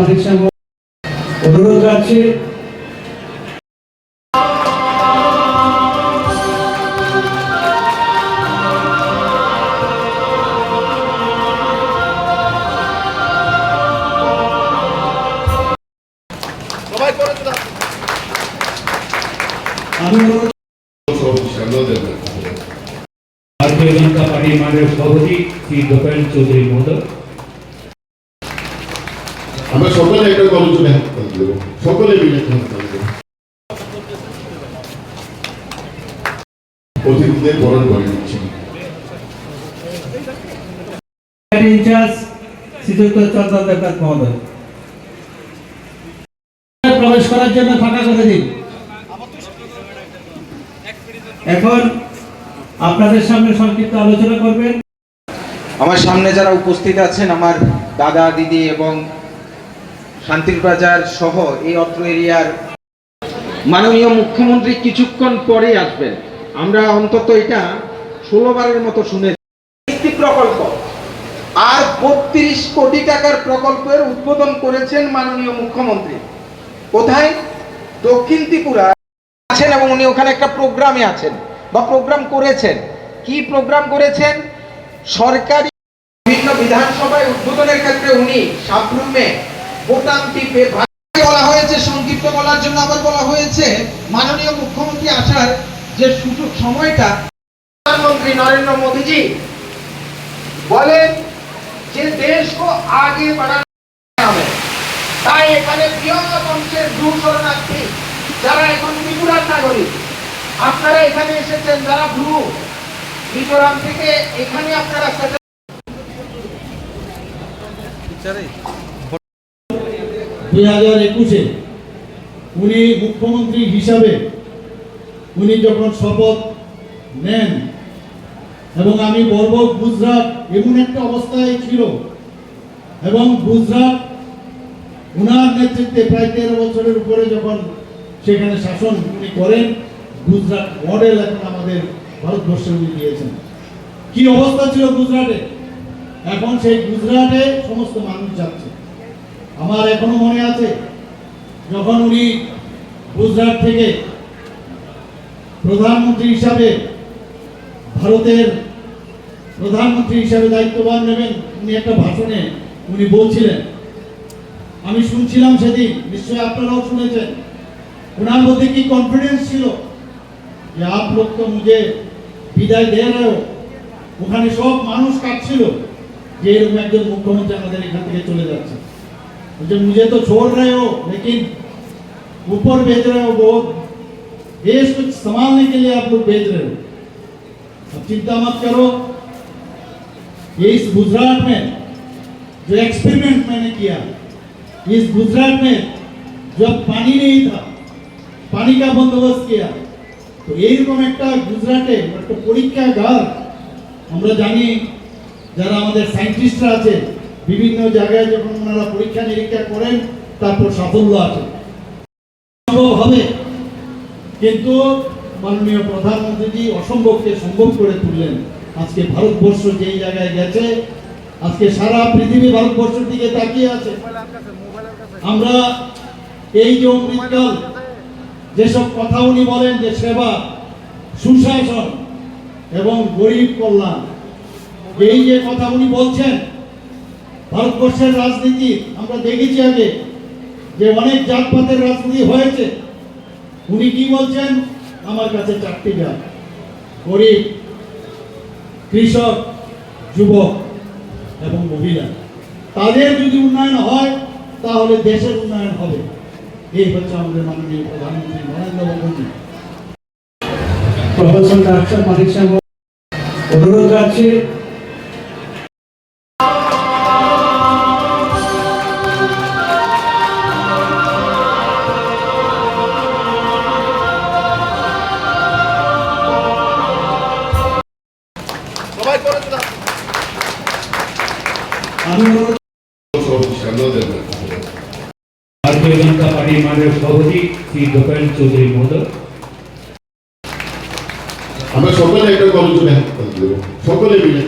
মালিক সাহেব অনুরোধ রাখছি ভারতীয় জনতা পার্টি মাননীয় সভাপতি শ্রী গোপাল চৌধুরী মহোদয়। আমরা সকলে একটা গল্প শুনে হাত তালি দেবো সকলে মিলে একটা হাত তালি দেবো অতিথিদের বরণ করে দিচ্ছি ইনচার্জ শ্রীযুক্ত চন্দ্র দেবনাথ মহোদয়। প্রবেশ করার জন্য ফাঁকা করে দিন। এখন আপনাদের সামনে সংক্ষিপ্ত আলোচনা করবেন। আমার সামনে যারা উপস্থিত আছেন আমার দাদা দিদি এবং শান্তির বাজার সহ এই অত্র এরিয়ার মাননীয় মুখ্যমন্ত্রী কিছুক্ষণ পরেই আসবেন। আমরা অন্তত এটা ষোলো বারের মতো শুনে প্রকল্প। আর বত্রিশ কোটি টাকার প্রকল্পের উদ্বোধন করেছেন মাননীয় মুখ্যমন্ত্রী। কোথায়? দক্ষিণ ত্রিপুরা। আছেন এবং উনি ওখানে একটা প্রোগ্রামে আছেন বা প্রোগ্রাম করেছেন। কি প্রোগ্রাম করেছেন? সরকারি বিভিন্ন বিধানসভায় উদ্বোধনের ক্ষেত্রে উনি সাবরুমে বোতাম টিপে বলা হয়েছে, সংক্ষিপ্ত বলার জন্য আবার বলা হয়েছে, মাননীয় মুখ্যমন্ত্রী আসার যে সুযোগ সময়টা, প্রধানমন্ত্রী নরেন্দ্র মোদীজি বলেন যে দেশ কো আগে বাড়ানো তাই এখানে বৃহৎ অংশের ভূ শরণার্থী, যারা এখন ত্রিপুরার নাগরিক আপনারা এখানে এসেছেন, যারা ব্লু মিজোরাম থেকে এখানে আপনারা দুই হাজার একুশে উনি মুখ্যমন্ত্রী হিসাবে উনি যখন শপথ নেন, এবং আমি বলব গুজরাট এমন একটা অবস্থায় ছিল, এবং গুজরাট উনার নেতৃত্বে প্রায় তেরো বছরের উপরে যখন সেখানে শাসন উনি করেন, গুজরাট মডেল এখন আমাদের ভারতবর্ষে উনি দিয়েছেন। কি অবস্থা ছিল গুজরাটে? এখন সেই গুজরাটে সমস্ত মানুষ যাচ্ছে। আমার এখনও মনে আছে, যখন উনি গুজরাট থেকে প্রধানমন্ত্রী হিসাবে ভারতের প্রধানমন্ত্রী হিসাবে দায়িত্ববান নেবেন, উনি একটা ভাষণে উনি বলছিলেন। আমি শুনছিলাম সেদিন, নিশ্চয়ই আপনারাও শুনেছেন। ওনার মধ্যে কি কনফিডেন্স ছিল? যে আপ লোক তো মুঝে বিদায় দে রহে ওখানে সব মানুষ কাঁদছিল যে এরকম একজন মুখ্যমন্ত্রী আমাদের এখান থেকে চলে যাচ্ছে। मुझे मुझे तो छोड़ रहे हो लेकिन ऊपर भेज रहे हो बहुत देश को संभालने के लिए आप लोग भेज रहे हो अब चिंता मत करो ये इस गुजरात में जो एक्सपेरिमेंट मैंने किया इस गुजरात में जब पानी नहीं था पानी का बंदोबस्त किया তো এইরকম একটা গুজরাটে একটা পরীক্ষাগার আমরা জানি যারা আমাদের সায়েন্টিস্টরা আছে বিভিন্ন জায়গায় যখন ওনারা পরীক্ষা নিরীক্ষা করেন, তারপর সাফল্য আছে। সম্ভব হবে। কিন্তু মাননীয় প্রধানমন্ত্রীজি অসম্ভবকে সম্ভব করে তুললেন। আজকে ভারতবর্ষ যেই জায়গায় গেছে, আজকে সারা পৃথিবী ভারতবর্ষের দিকে তাকিয়ে আছে। আমরা এই যে অমৃতকাল, যেসব কথা উনি বলেন যে সেবা, সুশাসন এবং গরিব কল্যাণ, এই যে কথা উনি বলছেন ভারতবর্ষের রাজনীতি আমরা দেখেছি আগে, যে অনেক জাতপাতের রাজনীতি হয়েছে। উনি কি বলছেন? আমার কাছে চারটি জাত। গরিব, কৃষক, যুবক এবং মহিলা। তাদের যদি উন্নয়ন হয়, তাহলে দেশের উন্নয়ন হবে। এই হচ্ছে আমাদের মাননীয় প্রধানমন্ত্রী নরেন্দ্র মোদী অনুরোধ রাখছি ভারতীয় জনতা পার্টি মানের সভাপতি শ্রী গোপাল চৌধুরী মহোদয় আমরা সকলে একটা কমিটি সকলে মিলে